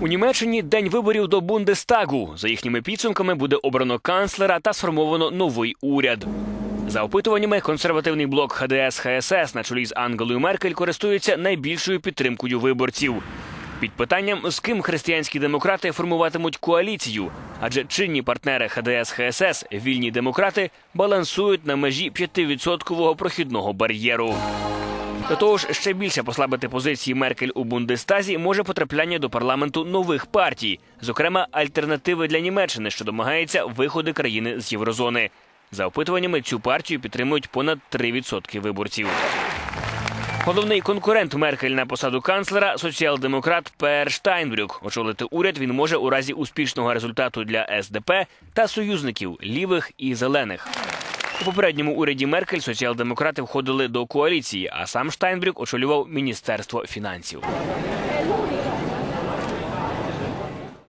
У Німеччині день виборів до Бундестагу. За їхніми підсумками буде обрано канцлера та сформовано новий уряд. За опитуваннями, консервативний блок ХДС ХСС на чолі з Ангелою Меркель користується найбільшою підтримкою виборців. Під питанням, з ким християнські демократи формуватимуть коаліцію, адже чинні партнери ХДС ХСС, вільні демократи, балансують на межі 5% прохідного бар'єру. До того ж, ще більше послабити позиції Меркель у Бундестазі може потрапляння до парламенту нових партій, зокрема альтернативи для Німеччини, що домагається виходу країни з єврозони. За опитуваннями цю партію підтримують понад 3% виборців. Головний конкурент Меркель на посаду канцлера соціал-демократ Пер Штайнбрюк. Очолити уряд він може у разі успішного результату для СДП та союзників лівих і зелених. У попередньому уряді Меркель соціал-демократи входили до коаліції, а сам Штайнбрюк очолював міністерство фінансів.